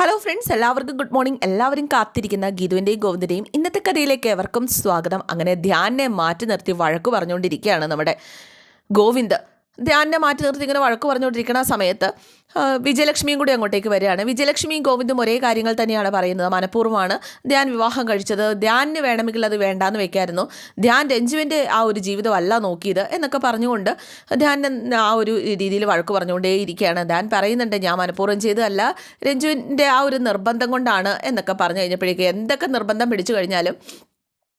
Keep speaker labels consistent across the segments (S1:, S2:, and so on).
S1: Hello friends എല്ലാവർക്കും good morning എല്ലാവരും കാത്തിരിക്കുന്ന ഗീതുവിന്റെയും ഗോവിന്ദന്റെയും ഇന്നത്തെ കഥയിലേക്ക് എവർക്കും സ്വാഗതം. അങ്ങനെ ധ്യാനെ മാറ്റി നിർത്തി വഴക്ക് പറഞ്ഞുകൊണ്ടിരിക്കുകയാണ് നമ്മുടെ ഗോവിന്ദ്. ധ്യാനെ മാറ്റി നിർത്തി ഇങ്ങനെ വഴക്ക് പറഞ്ഞുകൊണ്ടിരിക്കുന്ന സമയത്ത് വിജയലക്ഷ്മിയും കൂടി അങ്ങോട്ടേക്ക് വരികയാണ്. വിജയലക്ഷ്മിയും ഗോവിന്ദും ഒരേ കാര്യങ്ങൾ തന്നെയാണ് പറയുന്നത്. മനഃപൂർവമാണ് ധ്യാൻ വിവാഹം കഴിച്ചത്. ധ്യാനിന് വേണമെങ്കിൽ അത് വേണ്ടാന്ന് വെക്കായിരുന്നു. ധ്യാൻ രഞ്ജുവിന്റെ ആ ഒരു ജീവിതമല്ല നോക്കിയത് എന്നൊക്കെ പറഞ്ഞുകൊണ്ട് ധ്യാൻ ആ ഒരു രീതിയിൽ വഴക്ക് പറഞ്ഞുകൊണ്ടേ ഇരിക്കുകയാണ് ധ്യാൻ പറയുന്നുണ്ട് ഞാൻ മനഃപൂർവം ചെയ്തതല്ല. രഞ്ജുവിന്റെ ആ ഒരു നിർബന്ധം കൊണ്ടാണ് എന്നൊക്കെ പറഞ്ഞു കഴിഞ്ഞപ്പോഴേക്ക് എന്തൊക്കെ നിർബന്ധം പിടിച്ചു കഴിഞ്ഞാലും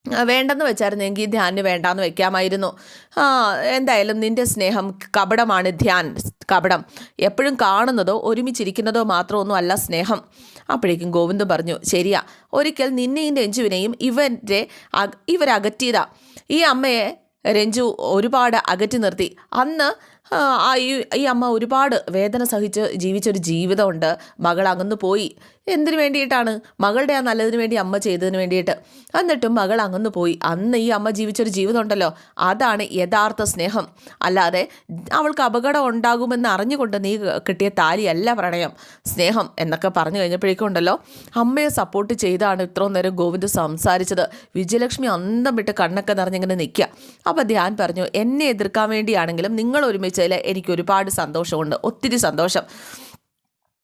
S1: വേണ്ടെന്ന് വെച്ചായിരുന്നെങ്കിൽ ധ്യാന് വേണ്ടാന്ന് വെക്കാമായിരുന്നു. ആ എന്തായാലും നിന്റെ സ്നേഹം കപടമാണ് ധ്യാൻ. കപടം. എപ്പോഴും കാണുന്നതോ ഒരുമിച്ചിരിക്കുന്നതോ മാത്രമൊന്നും അല്ല സ്നേഹം. അപ്പോഴേക്കും ഗോവിന്ദൻ പറഞ്ഞു ശരിയാ. ഒരിക്കൽ നിന്നെയും രഞ്ജുവിനെയും ഇവന്റെ ഇവരകറ്റിയതാ. ഈ അമ്മയെ രഞ്ജു ഒരുപാട് അകറ്റി നിർത്തി. അന്ന് ഈ അമ്മ ഒരുപാട് വേദന സഹിച്ച് ജീവിച്ചൊരു ജീവിതമുണ്ട്. മകൾ അകന്നു പോയി എന്തിനു വേണ്ടിയിട്ടാണ്? മകളുടെ ആ നല്ലതിന് വേണ്ടി അമ്മ ചെയ്തതിന് വേണ്ടിയിട്ട്. എന്നിട്ടും മകൾ അങ്ങന്ന് പോയി. അന്ന് ഈ അമ്മ ജീവിച്ചൊരു ജീവിതം ഉണ്ടല്ലോ അതാണ് യഥാർത്ഥ സ്നേഹം. അല്ലാതെ അവൾക്ക് അപകടം ഉണ്ടാകുമെന്ന് അറിഞ്ഞുകൊണ്ട് നീ കിട്ടിയ താലിയല്ല പ്രണയം. സ്നേഹം എന്നൊക്കെ പറഞ്ഞു കഴിഞ്ഞപ്പോഴേക്കും ഉണ്ടല്ലോ അമ്മയെ സപ്പോർട്ട് ചെയ്താണ് ഇത്രയും നേരം ഗോവിന്ദ് സംസാരിച്ചത്. വിജയലക്ഷ്മി അന്തം വിട്ട് കണ്ണൊക്കെ നിറഞ്ഞിങ്ങനെ നിൽക്കുക. അപ്പോൾ ധ്യാൻ പറഞ്ഞു എന്നെ എതിർക്കാൻ വേണ്ടിയാണെങ്കിലും നിങ്ങൾ ഒരുമിച്ചതിൽ എനിക്ക് ഒരുപാട് സന്തോഷമുണ്ട്. ഒത്തിരി സന്തോഷം.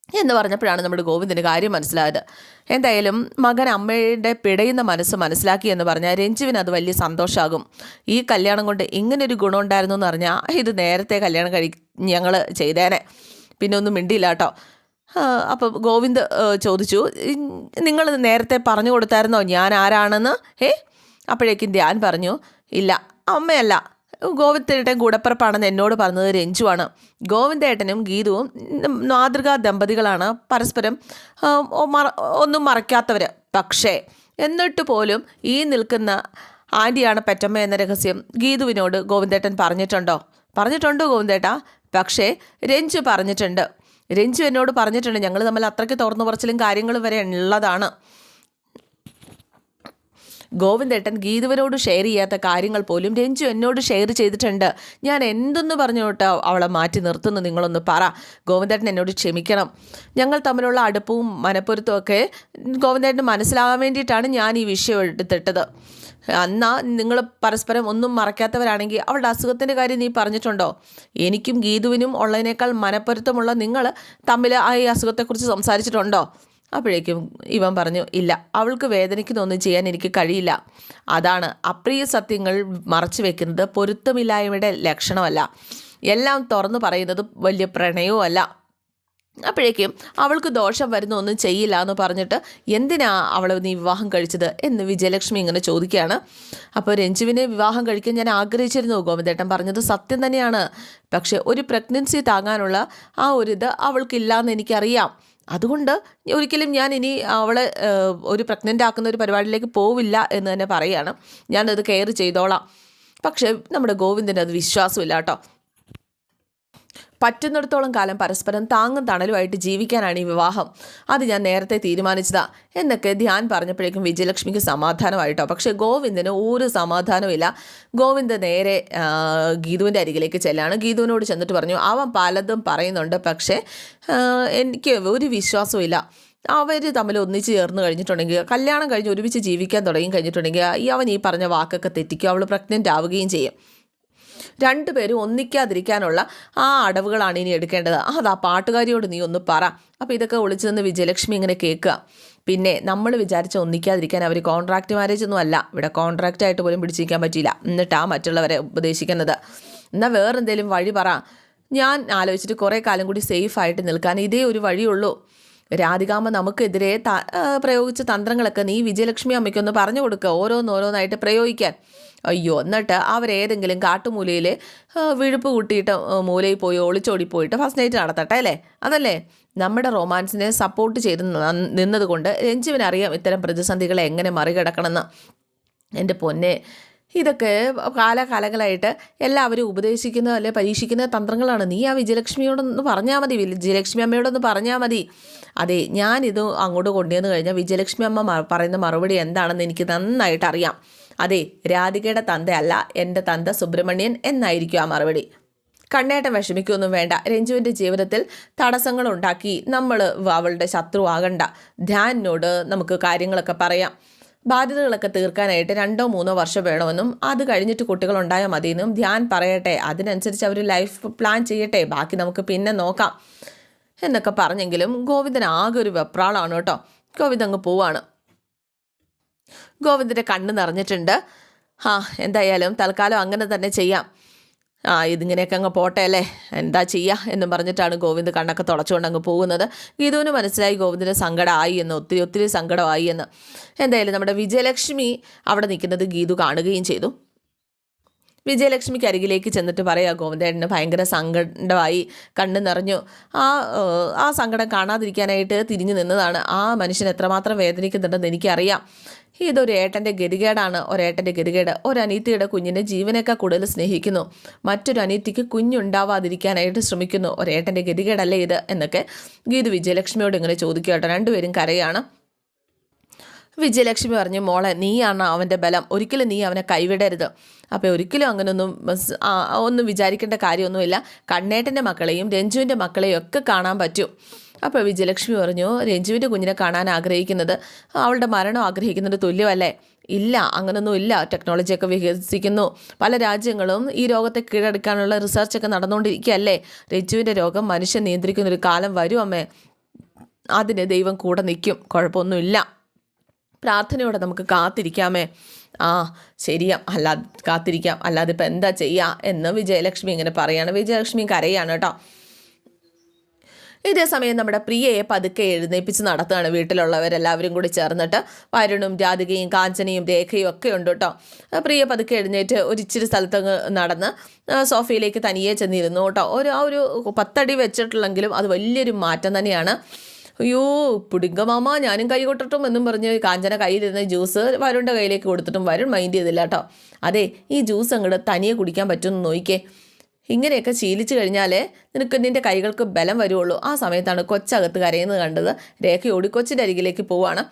S1: എന്ന് പറഞ്ഞപ്പോഴാണ് നമ്മുടെ ഗോവിന്ദിന് കാര്യം മനസ്സിലായത്. എന്തായാലും മകൻ അമ്മയുടെ പിടയുന്ന മനസ്സ് മനസ്സിലാക്കി എന്ന് പറഞ്ഞാൽ രഞ്ജുവിന് അത് വലിയ സന്തോഷമാകും ഈ കല്യാണം കൊണ്ട് ഇങ്ങനൊരു ഗുണം ഉണ്ടായിരുന്നു എന്ന് പറഞ്ഞാൽ ഇത് നേരത്തെ കല്യാണം കഴി ഞങ്ങൾ ചെയ്തേനെ. പിന്നെ ഒന്നും മിണ്ടിയില്ല കേട്ടോ. അപ്പോൾ ഗോവിന്ദ് ചോദിച്ചു നിങ്ങൾ നേരത്തെ പറഞ്ഞു കൊടുത്തായിരുന്നോ? ഞാൻ ആരാണെന്ന്? ഏ അപ്പോഴേക്കും ധ്യാൻ പറഞ്ഞു ഇല്ല അമ്മയല്ല. ഗോവിന്ദേട്ടൻ കൂടപ്പറപ്പാണെന്ന് എന്നോട് പറഞ്ഞത് രഞ്ജുവാണ്. ഗോവിന്ദേട്ടനും ഗീതുവും മാതൃകാ ദമ്പതികളാണ്. പരസ്പരം ഒന്നും മറയ്ക്കാത്തവർ പക്ഷേ എന്നിട്ട് പോലും ഈ നിൽക്കുന്ന ആന്റിയാണ് പെറ്റമ്മ എന്ന രഹസ്യം ഗീതുവിനോട് ഗോവിന്ദേട്ടൻ പറഞ്ഞിട്ടുണ്ടോ? പറഞ്ഞിട്ടുണ്ടോ ഗോവിന്ദേട്ട. പക്ഷേ രഞ്ജു പറഞ്ഞിട്ടുണ്ട്. രഞ്ജു എന്നോട് പറഞ്ഞിട്ടുണ്ട് ഞങ്ങൾ തമ്മിൽ അത്രയ്ക്ക് തുറന്നു പറച്ചിലും കാര്യങ്ങളും വരെ ഉള്ളതാണ്. ഗോവിന്ദേട്ടൻ ഗീതുവിനോട് ഷെയർ ചെയ്യാത്ത കാര്യങ്ങൾ പോലും രഞ്ജു എന്നോട് ഷെയർ ചെയ്തിട്ടുണ്ട്. ഞാൻ എന്തെന്ന് പറഞ്ഞോട്ട് അവളെ മാറ്റി നിർത്തുന്നു നിങ്ങളൊന്ന് പറ. ഗോവിന്ദേട്ടൻ എന്നോട് ക്ഷമിക്കണം. ഞങ്ങൾ തമ്മിലുള്ള അടുപ്പവും മനപ്പൊരുത്തവും ഒക്കെ ഗോവിന്ദേട്ടന് മനസ്സിലാകാൻ വേണ്ടിയിട്ടാണ് ഞാൻ ഈ വിഷയം എടുത്തിട്ടത്. അന്നാ നിങ്ങൾ പരസ്പരം ഒന്നും മറക്കാത്തവരാണെങ്കിൽ അവളുടെ അസുഖത്തിന്റെ കാര്യം നീ പറഞ്ഞിട്ടുണ്ടോ? എനിക്കും ഗീതുവിനും ഉള്ളതിനേക്കാൾ മനപ്പൊരുത്തമുള്ള നിങ്ങൾ തമ്മിൽ ആ ഈ അസുഖത്തെക്കുറിച്ച് സംസാരിച്ചിട്ടുണ്ടോ? അപ്പോഴേക്കും ഇവൻ പറഞ്ഞു ഇല്ല അവൾക്ക് വേദനിക്കുന്നൊന്നും ചെയ്യാൻ എനിക്ക് കഴിയില്ല. അതാണ് അപ്രിയ സത്യങ്ങൾ മറച്ചു വെക്കുന്നത് പൊരുത്തമില്ലായ്മയുടെ ലക്ഷണമല്ല. എല്ലാം തുറന്നു പറയുന്നത് വലിയ പ്രണയവും അല്ല. അപ്പോഴേക്കും അവൾക്ക് ദോഷം വരുന്ന ഒന്നും ചെയ്യില്ല എന്ന് പറഞ്ഞിട്ട് എന്തിനാ അവൾ നീ വിവാഹം കഴിച്ചത് എന്ന് വിജയലക്ഷ്മി ഇങ്ങനെ ചോദിക്കുകയാണ്. അപ്പോൾ രഞ്ജുവിനെ വിവാഹം കഴിക്കാൻ ഞാൻ ആഗ്രഹിച്ചിരുന്നു ഗോവിന്ദേട്ടൻ പറഞ്ഞത് സത്യം തന്നെയാണ്. പക്ഷേ ഒരു പ്രഗ്നൻസി താങ്ങാനുള്ള ആ ഒരു ഇത് അവൾക്കില്ലാന്ന് എനിക്കറിയാം. അതുകൊണ്ട് ഒരിക്കലും ഞാൻ ഇനി അവളെ ഒരു പ്രഗ്നന്റ് ആക്കുന്ന ഒരു പരിപാടിയിലേക്ക് പോവില്ല എന്ന് തന്നെ പറയുകയാണ് ഞാനത് കെയർ ചെയ്തോളാം. പക്ഷേ നമ്മുടെ ഗോവിന്ദന് അത് വിശ്വാസമില്ല കേട്ടോ. പറ്റുന്നിടത്തോളം കാലം പരസ്പരം താങ്ങും തണലുമായിട്ട് ജീവിക്കാനാണ് ഈ വിവാഹം. അത് ഞാൻ നേരത്തെ തീരുമാനിച്ചതാ. എന്നൊക്കെ ധ്യാൻ പറഞ്ഞപ്പോഴേക്കും വിജയലക്ഷ്മിക്ക് സമാധാനമായിട്ടോ. പക്ഷേ ഗോവിന്ദന് ഒരു സമാധാനമില്ല ഗോവിന്ദ് നേരെ ഗീതുവിന്റെ അരികിലേക്ക് ചെല്ലാണ്. ഗീതുവിനോട് ചെന്നിട്ട് പറഞ്ഞു അവൻ പലതും പറയുന്നുണ്ട്. പക്ഷേ എനിക്ക് ഒരു വിശ്വാസവും ഇല്ല അവർ തമ്മിൽ ഒന്നിച്ച് ചേർന്ന് കഴിഞ്ഞിട്ടുണ്ടെങ്കിൽ കല്യാണം കഴിഞ്ഞ് ഒരുമിച്ച് ജീവിക്കാൻ തുടങ്ങി കഴിഞ്ഞിട്ടുണ്ടെങ്കിൽ ഈ അവൻ ഈ പറഞ്ഞ വാക്കൊക്കെ തെറ്റിക്കും. അവൾ പ്രഗ്നന്റ് ആവുകയും ചെയ്യും. രണ്ടുപേരും ഒന്നിക്കാതിരിക്കാനുള്ള ആ അടവുകളാണ് ഇനി എടുക്കേണ്ടത്. അതാ പാട്ടുകാരിയോട് നീ ഒന്ന് പറ. അപ്പോൾ ഇതൊക്കെ ഒളിച്ചു നിന്ന് വിജയലക്ഷ്മി ഇങ്ങനെ കേൾക്കുക. പിന്നെ നമ്മൾ വിചാരിച്ച ഒന്നിക്കാതിരിക്കാൻ അവർ കോൺട്രാക്ട് മാരേജ് ഒന്നും അല്ല. ഇവിടെ കോൺട്രാക്റ്റ് ആയിട്ട് പോലും പിടിച്ചിരിക്കാൻ പറ്റിയില്ല. എന്നിട്ടാ മറ്റുള്ളവരെ ഉപദേശിക്കുന്നത്. എന്നാൽ വേറെന്തേലും വഴി പറ. ഞാൻ ആലോചിച്ചിട്ട് കുറേ കാലം കൂടി സേഫ് ആയിട്ട് നിൽക്കാൻ ഇതേ ഒരു വഴിയുള്ളൂ. രാധികാമ്മ നമുക്കെതിരെ പ്രയോഗിച്ച തന്ത്രങ്ങളൊക്കെ നീ വിജയലക്ഷ്മി അമ്മയ്ക്കൊന്ന് പറഞ്ഞു കൊടുക്കുക ഓരോന്നോരോന്നായിട്ട് പ്രയോഗിക്കാൻ. അയ്യോ എന്നിട്ട് അവരേതെങ്കിലും കാട്ടുമൂലയിൽ വിഴുപ്പ് കൂട്ടിയിട്ട് മൂലയിൽ പോയി ഒളിച്ചോടി പോയിട്ട് ഫസ്റ്റ് നൈറ്റ് നടത്തട്ടെ അല്ലേ? അതല്ലേ? നമ്മുടെ റൊമാൻസിനെ സപ്പോർട്ട് ചെയ്ത് നിന്നതുകൊണ്ട് രഞ്ജുവിനറിയാം ഇത്തരം പ്രതിസന്ധികളെ എങ്ങനെ മറികടക്കണമെന്ന്. എന്റെ പൊന്നെ ഇതൊക്കെ കാലകാലങ്ങളായിട്ട് എല്ലാവരും ഉപദേശിക്കുന്ന അല്ലെ പരീക്ഷിക്കുന്ന തന്ത്രങ്ങളാണ്. നീ ആ വിജയലക്ഷ്മിയോടൊന്ന് പറഞ്ഞാൽ മതി വിജയലക്ഷ്മി അമ്മയോടൊന്ന് പറഞ്ഞാൽ മതി. അതെ ഞാനിത് അങ്ങോട്ട് കൊണ്ടുവന്ന് കഴിഞ്ഞാൽ വിജയലക്ഷ്മി അമ്മ പറയുന്ന മറുപടി എന്താണെന്ന് എനിക്ക് നന്നായിട്ട് അറിയാം. അതെ രാധികയുടെ തന്തയല്ല എന്റെ തന്ത സുബ്രഹ്മണ്യൻ എന്നായിരിക്കും ആ മറുപടി. കണ്ണേട്ടം വിഷമിക്കൊന്നും വേണ്ട രഞ്ജുവിന്റെ ജീവിതത്തിൽ തടസ്സങ്ങൾ ഉണ്ടാക്കി നമ്മൾ അവളുടെ ശത്രു ആകണ്ട. ധ്യാനിനോട് നമുക്ക് കാര്യങ്ങളൊക്കെ പറയാം. ബാധ്യതകളൊക്കെ തീർക്കാനായിട്ട് രണ്ടോ മൂന്നോ വർഷം വേണമെന്നും അത് കഴിഞ്ഞിട്ട് കുട്ടികൾ ഉണ്ടായാൽ മതിയെന്നും ധ്യാൻ പറയട്ടെ അതിനനുസരിച്ച് അവർ ലൈഫ് പ്ലാൻ ചെയ്യട്ടെ ബാക്കി നമുക്ക് പിന്നെ നോക്കാം. എന്നൊക്കെ പറഞ്ഞെങ്കിലും ഗോവിന്ദൻ ആകെ ഒരു വെപ്രാളാണ് കേട്ടോ. ഗോവിന്ദ് അങ്ങ് പോവാണ്. ഗോവിന്ദന്റെ കണ്ണ് നിറഞ്ഞിട്ടുണ്ട്. ആ എന്തായാലും തൽക്കാലം അങ്ങനെ തന്നെ ചെയ്യാം. ആ ഇതിങ്ങനെയൊക്കെ അങ്ങ് പോട്ടെ അല്ലേ? എന്താ ചെയ്യുക എന്നും പറഞ്ഞിട്ടാണ് ഗോവിന്ദ് കണ്ണൊക്കെ തുളച്ചുകൊണ്ട് അങ്ങ് പോകുന്നത്. ഗീതുവിന് മനസ്സിലായി ഗോവിന്ദിന് സങ്കടമായി എന്ന് ഒത്തിരി ഒത്തിരി സങ്കടമായി എന്ന്. എന്തായാലും നമ്മുടെ വിജയലക്ഷ്മി അവിടെ നിൽക്കുന്നത് ഗീതു കാണുകയും ചെയ്തു. വിജയലക്ഷ്മിക്ക് അരികിലേക്ക് ചെന്നിട്ട് പറയാ ഗോവിന്ദേട്ടന് ഭയങ്കര സങ്കടമായി കണ്ണു നിറഞ്ഞു. ആ ആ സങ്കടം കാണാതിരിക്കാനായിട്ട് തിരിഞ്ഞു നിന്നതാണ്. ആ മനുഷ്യൻ എത്രമാത്രം വേദനിക്കുന്നുണ്ടെന്ന് എനിക്കറിയാം. ഇതൊരു ഏട്ടന്റെ ഗതികേടാണ്. ഒരേട്ടന്റെ ഗതികേട്. ഒരനീത്തിയുടെ കുഞ്ഞിനെ ജീവനേക്കാൾ കൂടുതൽ സ്നേഹിക്കുന്നു. മറ്റൊരു അനീത്തിക്ക് കുഞ്ഞുണ്ടാവാതിരിക്കാനായിട്ട് ശ്രമിക്കുന്നു. ഒരേട്ടന്റെ ഗതികേടല്ലേ ഇത്? എന്നൊക്കെ ഗീതു വിജയലക്ഷ്മിയോട് ഇങ്ങനെ ചോദിക്കുക കേട്ടോ രണ്ടുപേരും കരയാണ്. വിജയലക്ഷ്മി പറഞ്ഞു മോളെ നീയാണ് അവന്റെ ബലം. ഒരിക്കലും നീ അവനെ കൈവിടരുത്. അപ്പോൾ ഒരിക്കലും അങ്ങനൊന്നും ഒന്നും വിചാരിക്കേണ്ട കാര്യമൊന്നുമില്ല. കണ്ണേട്ടന്റെ മക്കളെയും രഞ്ജുവിന്റെ മക്കളെയും ഒക്കെ കാണാൻ പറ്റും. അപ്പോൾ വിജയലക്ഷ്മി പറഞ്ഞു രഞ്ജുവിന്റെ കുഞ്ഞിനെ കാണാൻ ആഗ്രഹിക്കുന്നത് അവളുടെ മരണം ആഗ്രഹിക്കുന്നത് തുല്യമല്ലേ? ഇല്ല അങ്ങനൊന്നും ഇല്ല. ടെക്നോളജിയൊക്കെ വികസിക്കുന്നു. പല രാജ്യങ്ങളും ഈ രോഗത്തെ കീഴടക്കാനുള്ള റിസർച്ചൊക്കെ നടന്നുകൊണ്ടിരിക്കുകയല്ലേ? രഞ്ജുവിന്റെ രോഗം മനുഷ്യൻ നിയന്ത്രിക്കുന്നൊരു കാലം വരും അമ്മേ. അതിന് ദൈവം കൂടെ നിൽക്കും. കുഴപ്പമൊന്നുമില്ല. പ്രാർത്ഥനയോടെ നമുക്ക് കാത്തിരിക്കാമേ. ആ ശരിയാ. അല്ലാ കാത്തിരിക്കാം. അല്ലാതെ ഇപ്പം എന്താ ചെയ്യുക എന്ന് വിജയലക്ഷ്മി ഇങ്ങനെ പറയാണ്. വിജയലക്ഷ്മി കരയാണ് കേട്ടോ. ഇതേ സമയം നമ്മുടെ പ്രിയയെ പതുക്കെ എഴുന്നേപ്പിച്ച് നടത്തുകയാണ് വീട്ടിലുള്ളവരെല്ലാവരും കൂടി ചേർന്നിട്ട്. വരുണും രാധികയും കാഞ്ചനയും രേഖയും ഒക്കെ ഉണ്ട് കേട്ടോ. പ്രിയ പതുക്കെ എഴുന്നേറ്റ് ഒരു ഇച്ചിരി സ്ഥലത്തങ്ങ് നടന്ന് സോഫയിലേക്ക് തനിയെ ചെന്നിരുന്നു കേട്ടോ. ഒരു ആ ഒരു പത്തടി വെച്ചിട്ടുള്ളെങ്കിലും അത് വലിയൊരു മാറ്റം തന്നെയാണ്. അയ്യോ പുടിങ്കമാമ ഞാനും കൈ കൊട്ടിട്ടും എന്നും പറഞ്ഞ് കാഞ്ചന കയ്യിലിരുന്ന ജ്യൂസ് വരുണ്ട കയ്യിലേക്ക് കൊടുത്തിട്ടും വരുൺ മൈൻഡ് ചെയ്തില്ല കേട്ടോ അതെ ഈ ജ്യൂസ് അങ്ങോട്ട് തനിയെ കുടിക്കാൻ പറ്റുമെന്ന് നോക്കിക്കേ ഇങ്ങനെയൊക്കെ ശീലിച്ചു കഴിഞ്ഞാൽ നിനക്ക് നിന്റെ കൈകൾക്ക് ബലം വരുള്ളൂ ആ സമയത്താണ് കൊച്ചകത്ത് കരയുന്നത് കണ്ടത്. രേഖ ഓടിക്കൊച്ചിന്റെ അരികിലേക്ക് പോവാണ്.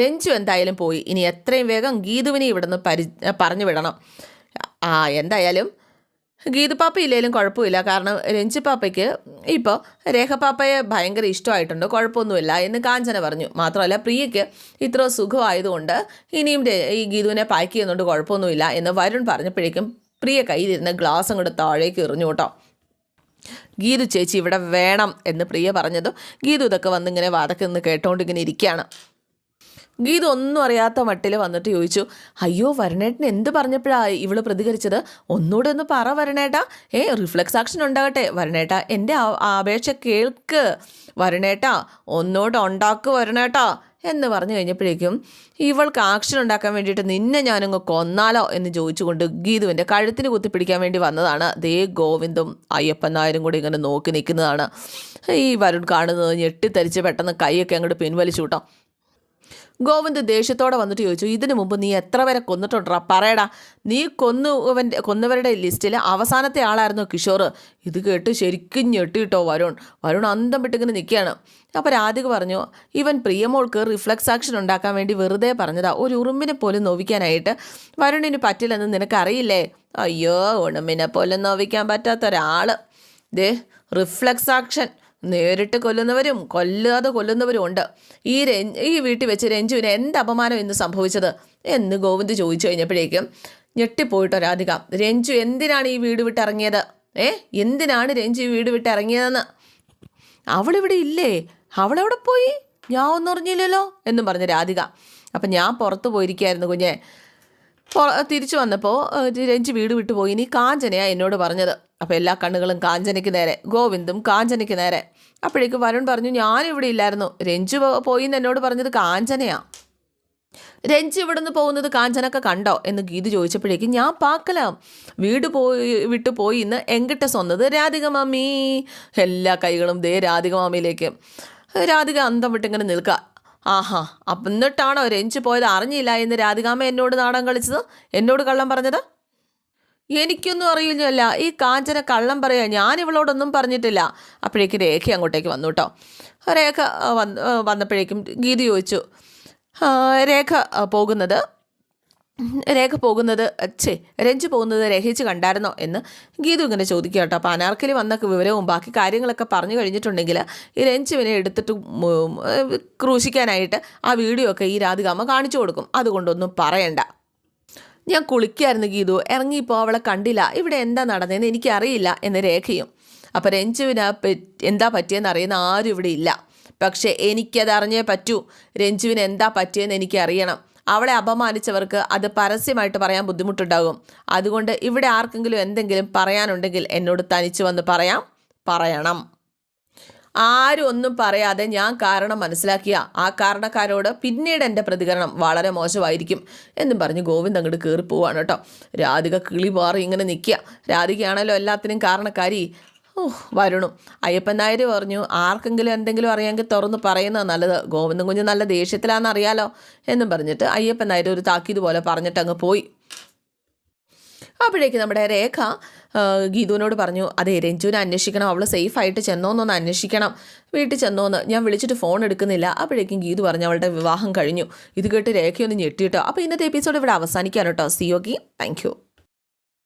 S1: രഞ്ജു എന്തായാലും പോയി. ഇനി എത്രയും വേഗം ഗീതുവിനെ ഇവിടുന്ന് പരി പറഞ്ഞു വിടണം. ആ എന്തായാലും ഗീതു പാപ്പ ഇല്ലെങ്കിലും കുഴപ്പമില്ല. കാരണം രഞ്ജി പാപ്പയ്ക്ക് ഇപ്പോൾ രേഖ പാപ്പയെ ഭയങ്കര ഇഷ്ടമായിട്ടുണ്ട്. കുഴപ്പമൊന്നുമില്ല എന്ന് കാഞ്ചന പറഞ്ഞു. മാത്രമല്ല പ്രിയയ്ക്ക് ഇത്ര സുഖമായതുകൊണ്ട് ഇനിയും ഈ ഗീതുവിനെ പാക്ക് ചെയ്യുന്നുണ്ട് കുഴപ്പമൊന്നുമില്ല എന്ന് വരുൺ പറഞ്ഞപ്പോഴേക്കും പ്രിയ കയ്യിലിരുന്ന് ഗ്ലാസ് അങ്ങോട്ട് താഴേക്ക് എറിഞ്ഞു കേട്ടോ. ഗീതു ചേച്ചി ഇവിടെ വേണം എന്ന് പ്രിയ പറഞ്ഞതും ഗീതു ഇതൊക്കെ വന്നിങ്ങനെ വാതക്കെ നിന്ന് കേട്ടോണ്ട് ഇങ്ങനെ ഇരിക്കുകയാണ്. ഗീത ഒന്നും അറിയാത്ത മട്ടിൽ വന്നിട്ട് ചോദിച്ചു അയ്യോ വരണേട്ടൻ എന്ത് പറഞ്ഞപ്പോഴാണ് ഇവൾ പ്രതികരിച്ചത്? ഒന്നുകൂടെ ഒന്ന് പറ വരണേട്ടാ. ഏ റിഫ്ലക്സ് ആക്ഷൻ ഉണ്ടാകട്ടെ. വരണേട്ടാ എന്റെ അപേക്ഷ കേൾക്ക്. വരണേട്ടാ ഒന്നുകൂടെ ഉണ്ടാക്ക് വരണേട്ടാ. എന്ന് പറഞ്ഞു കഴിഞ്ഞപ്പോഴേക്കും ഇവൾക്ക് ആക്ഷൻ ഉണ്ടാക്കാൻ വേണ്ടിയിട്ട് നിന്നെ ഞാനങ്ങ് കൊന്നാലോ? എന്ന് ചോദിച്ചുകൊണ്ട് ഗീതുവിന്റെ കഴുത്തിന് കുത്തിപ്പിടിക്കാൻ വേണ്ടി വന്നതാണ്. ദേ ഗോവിന്ദും അയ്യപ്പൻ നായരും കൂടി ഇങ്ങനെ നോക്കി നിൽക്കുന്നതാണ്. ഈ വരുൺ കാണുന്നത് ഞെട്ടിത്തരിച്ച് പെട്ടെന്ന് കൈയൊക്കെ അങ്ങോട്ട് പിൻവലിച്ചു കേട്ടോ. ഗോവിന്ദ് ദേഷ്യത്തോടെ വന്നിട്ട് ചോദിച്ചു ഇതിനു മുമ്പ് നീ എത്ര പേരെ കൊന്നിട്ടുണ്ടാ പറയടാ നീ കൊന്നുവന്റെ കൊന്നവരുടെ ലിസ്റ്റിൽ അവസാനത്തെ ആളായിരുന്നു കിഷോർ ഇത് കേട്ട് ശരിക്കും ഞെട്ടിട്ടോ വരുൺ. വരുൺ അന്തം വിട്ടിങ്ങനെ നിൽക്കുകയാണ്. അപ്പോൾ രാധിക പറഞ്ഞു ഇവൻ പ്രിയമോൾക്ക് റിഫ്ലക്സ് ആക്ഷൻ ഉണ്ടാക്കാൻ വേണ്ടി വെറുതെ പറഞ്ഞതാ. ഒരു ഉറുമ്പിനെ പോലും നോവിക്കാനായിട്ട് വരുണിന് പറ്റില്ലെന്ന് നിനക്കറിയില്ലേ? അയ്യോ ഉണുമ്പിനെ പോലും നോവിക്കാൻ പറ്റാത്ത ഒരാൾ ദേ റിഫ്ലക്സ് ആക്ഷൻ. നേരിട്ട് കൊല്ലുന്നവരും കൊല്ലാതെ കൊല്ലുന്നവരും ഉണ്ട്. ഈ ഈ വീട്ടിൽ വെച്ച് രഞ്ജുവിന് എന്ത് അപമാനം ഇന്ന് സംഭവിച്ചത്? എന്ന് ഗോവിന്ദ് ചോദിച്ചു കഴിഞ്ഞപ്പോഴേക്കും ഞെട്ടിപ്പോയിട്ടോ രാധിക. രഞ്ജു എന്തിനാണ് ഈ വീട് വിട്ടിറങ്ങിയത് ഏ? എന്തിനാണ് രഞ്ജു ഈ വീട് വിട്ടിറങ്ങിയതെന്ന് അവളിവിടെ ഇല്ലേ? അവളെവിടെ പോയി? ഞാൻ ഒന്നും അറിഞ്ഞില്ലല്ലോ? എന്നും പറഞ്ഞ രാധിക. അപ്പം ഞാൻ പുറത്തു പോയിരിക്കുകയായിരുന്നു കുഞ്ഞെ. തിരിച്ചു വന്നപ്പോൾ രഞ്ജി വീട് വിട്ടു പോയി. ഇനി കാഞ്ചനയാ എന്നോട് പറഞ്ഞത്. അപ്പോൾ എല്ലാ കണ്ണുകളും കാഞ്ചനയ്ക്ക് നേരെ ഗോവിന്ദും കാഞ്ചനയ്ക്ക് നേരെ. അപ്പോഴേക്ക് വരുൺ പറഞ്ഞു ഞാനിവിടെ ഇല്ലായിരുന്നു. രഞ്ജു പോയി എന്ന് എന്നോട് പറഞ്ഞത് കാഞ്ചനയാ. രഞ്ജി ഇവിടുന്ന് പോകുന്നത് കാഞ്ചനൊക്കെ കണ്ടോ? എന്ന് ഗീത് ചോദിച്ചപ്പോഴേക്കും ഞാൻ പാക്കല. വീട് പോയി വിട്ടു പോയി ഇന്ന് എങ്കിട്ട സ്വന്നത് രാധിക മാമി. എല്ലാ കൈകളും ദേ രാധിക മാമിയിലേക്ക്. രാധിക അന്തം വിട്ടിങ്ങനെ നിൽക്കുക. ആഹാ എന്നിട്ടാണോ രഞ്ജി പോയത്? അറിഞ്ഞില്ല എന്ന് രാധികാമ്മ എന്നോട് നാടൻ കളിച്ചത്? എന്നോട് കള്ളം പറഞ്ഞത്? എനിക്കൊന്നും അറിയില്ല ഈ കാഞ്ചന കള്ളം പറയാ ഞാൻ ഇവളോടൊന്നും പറഞ്ഞിട്ടില്ല. അപ്പോഴേക്കും രേഖ അങ്ങോട്ടേക്ക് വന്നു കേട്ടോ. രേഖ വന്ന് വന്നപ്പോഴേക്കും ഗീതി ചോദിച്ചു രേഖ പോകുന്നത്? രേഖ പോകുന്നത് അച്ഛേ രഞ്ജു പോകുന്നത് രഹിച്ച് കണ്ടായിരുന്നോ എന്ന് ഗീതു ഇങ്ങനെ ചോദിക്കുക കേട്ടോ. അപ്പോൾ അനാർക്കലി വന്ന വിവരവും ബാക്കി കാര്യങ്ങളൊക്കെ പറഞ്ഞു കഴിഞ്ഞിട്ടുണ്ടെങ്കിൽ ഈ രഞ്ജുവിനെ എടുത്തിട്ട് ക്രൂശിക്കാനായിട്ട് ആ വീഡിയോ ഒക്കെ ഈ രാധികാമ്മ കാണിച്ചു കൊടുക്കും. അതുകൊണ്ടൊന്നും പറയണ്ട. ഞാൻ കുളിക്കായിരുന്നു ഗീതു. ഇറങ്ങിയപ്പോൾ അവളെ കണ്ടില്ല. ഇവിടെ എന്താ നടന്നതെന്ന് എനിക്കറിയില്ല എന്ന് രേഖയും. അപ്പോൾ രഞ്ജുവിന് എന്താ പറ്റിയെന്ന് അറിയുന്ന ആരും ഇവിടെ ഇല്ല. പക്ഷേ എനിക്കത് അറിഞ്ഞേ പറ്റൂ. രഞ്ജുവിന് എന്താ പറ്റിയെന്ന് എനിക്കറിയണം. അവളെ അപമാനിച്ചവർക്ക് അത് പരസ്യമായിട്ട് പറയാൻ ബുദ്ധിമുട്ടുണ്ടാകും. അതുകൊണ്ട് ഇവിടെ ആർക്കെങ്കിലും എന്തെങ്കിലും പറയാനുണ്ടെങ്കിൽ എന്നോട് തനിച്ചു വന്ന് പറയാം. പറയണം. ആരും ഒന്നും പറയാതെ ഞാൻ കാരണം മനസ്സിലാക്കിയ ആ കാരണക്കാരോട് പിന്നീട് എന്റെ പ്രതികരണം വളരെ മോശമായിരിക്കും എന്നും പറഞ്ഞ് ഗോവിന്ദ് അങ്ങോട്ട് കയറി പോവാണ് കേട്ടോ. രാധിക കിളി പാറി ഇങ്ങനെ നിൽക്കുക. രാധികയാണല്ലോ എല്ലാത്തിനും കാരണക്കാരി. ഓ വരുണു. അയ്യപ്പൻ നായർ പറഞ്ഞു ആർക്കെങ്കിലും എന്തെങ്കിലും അറിയാമെങ്കിൽ തുറന്ന് പറയുന്നത് നല്ലത്. ഗോവിന്ദൻ കുഞ്ഞ് നല്ല ദേഷ്യത്തിലാണെന്ന് അറിയാലോ എന്നും പറഞ്ഞിട്ട് അയ്യപ്പൻ നായർ ഒരു താക്കീത് പോലെ പറഞ്ഞിട്ട് അങ്ങ് പോയി. അപ്പോഴേക്ക് നമ്മുടെ രേഖ ഗീതുവിനോട് പറഞ്ഞു അതെ രഞ്ജുവിനെ അന്വേഷിക്കണം. അവൾ സേഫായിട്ട് ചെന്നോന്നൊന്ന് അന്വേഷിക്കണം. വീട്ടിൽ ചെന്നോന്ന്. ഞാൻ വിളിച്ചിട്ട് ഫോൺ എടുക്കുന്നില്ല. അപ്പോഴേക്കും ഗീതു പറഞ്ഞു അവളുടെ വിവാഹം കഴിഞ്ഞു. ഇത് കേട്ട് രേഖയൊന്ന് ഞെട്ടിയിട്ടോ അപ്പോൾ ഇന്നത്തെ എപ്പിസോഡ് ഇവിടെ അവസാനിക്കാൻ കേട്ടോ. സിയോഗി താങ്ക്